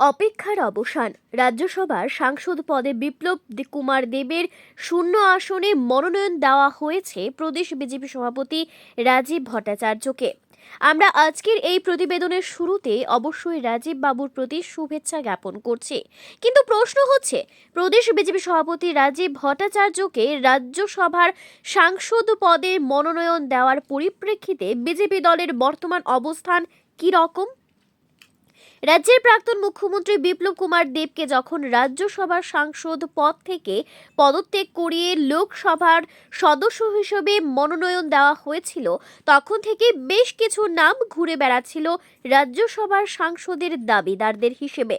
অপেক্ষার অবসান। রাজ্যসভার সাংসদ পদে বিপ্লব কুমার দেবের শূন্য আসনে মনোনয়ন দেওয়া হয়েছে প্রদেশ বিজেপি সভাপতি রাজীব ভট্টাচার্যকে। আমরা আজকের এই প্রতিবেদনের শুরুতে অবশ্যই রাজীব বাবুর প্রতি শুভেচ্ছা জ্ঞাপন করছি। কিন্তু প্রশ্ন হচ্ছে, প্রদেশ বিজেপি সভাপতি রাজীব ভট্টাচার্যকে রাজ্যসভার সাংসদ পদে মনোনয়ন দেওয়ার পরিপ্রেক্ষিতে বিজেপি দলের বর্তমান অবস্থান কী রকম রাজ্যের প্রাক্তন মুখ্যমন্ত্রী বিপ্লব কুমার দেবকে যখন রাজ্যসভার সাংসদ পদ থেকে পদত্যাগ করিয়ে লোকসভার সদস্য হিসেবে মনোনয়ন দেওয়া হয়েছিল, তখন থেকে বেশ কিছু নাম ঘুরে বেড়াচ্ছিল রাজ্যসভার সাংসদের দাবিদারদের হিসেবে।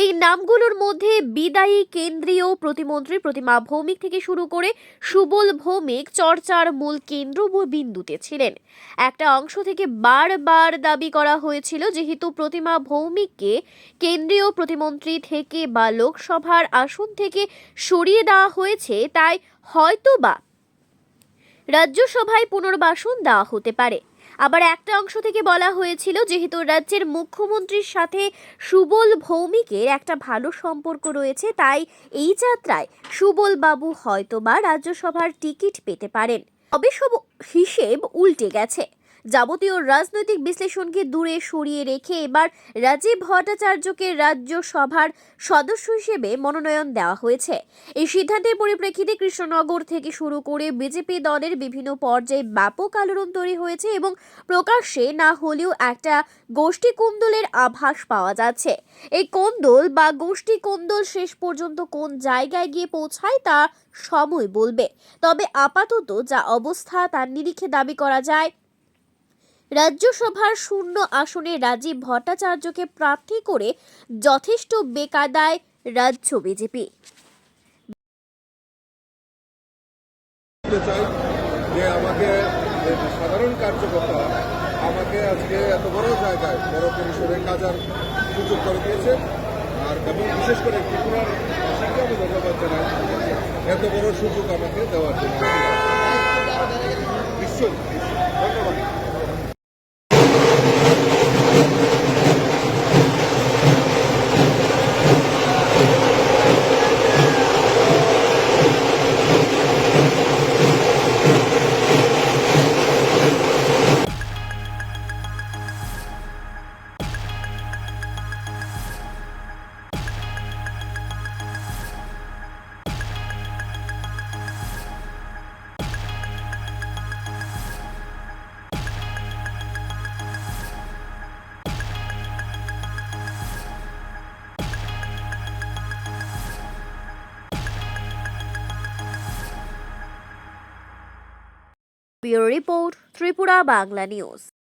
এই নামগুলোর মধ্যে বিদায়ী কেন্দ্রীয় প্রতিমন্ত্রী প্রতিমা ভৌমিক থেকে শুরু করে সুবল ভৌমিক চর্চার মূল কেন্দ্র বিন্দুতে ছিলেন। একটা অংশ থেকে বারবার দাবি করা হয়েছিল যেহেতু প্রতিমা ভৌমিককে কেন্দ্রীয় প্রতিমন্ত্রী থেকে বা লোকসভার আসন থেকে সরিয়ে দেওয়া হয়েছে, তাই হয়তোবা রাজ্যসভায় পুনর্বাসন দেওয়া হতে পারে। আবার একটা অংশ থেকে বলা হয়েছিল যেহেতু রাজ্যের মুখ্যমন্ত্রীর সাথে সুবল ভৌমিকের একটা ভালো সম্পর্ক রয়েছে, তাই এই যাত্রায় সুবল বাবু হয়তোবা রাজ্যসভার টিকিট পেতে পারেন। তবে সব হিসেব উল্টে গেছে। যাবতীয় রাজনৈতিক বিশ্লেষণকে দূরে সরিয়ে রেখে এবার রাজীব ভট্টাচার্যকে রাজ্যসভার সদস্য হিসেবে মনোনয়ন দেওয়া হয়েছে। এই সিদ্ধান্তের পরিপ্রেক্ষিতে কৃষ্ণনগর থেকে শুরু করে বিজেপি দলের বিভিন্ন পর্যায়ে ব্যাপক আলোড়ন তৈরি হয়েছে এবং প্রকাশ্যে না হলেও একটা গোষ্ঠী কোন্দলের আভাস পাওয়া যাচ্ছে। এই কোন্দল বা গোষ্ঠী কোন্দল শেষ পর্যন্ত কোন জায়গায় গিয়ে পৌঁছায় তা সময় বলবে। তবে আপাতত যা অবস্থা তার নিরিখে দাবি করা যায় রাজ্যসভার শূন্য আসনে রাজীব ভট্টাচার্যকে প্রার্থী করে যথেষ্ট বেকায়দায় রাজ্য বিজেপি। যে আমাকে সাধারণ কার্যকর্তা আমাকে আজকে এত বড় জায়গায় বড় পরিসরে সুযোগ করে দিয়েছে। আর বিশেষ করে ত্রিপুরার আমি ধন্যবাদ জানাই। এত বড় সুযোগ আমাকে দেওয়ার জন্য। নিশ্চয়ই। bureau report Tripura Bangla news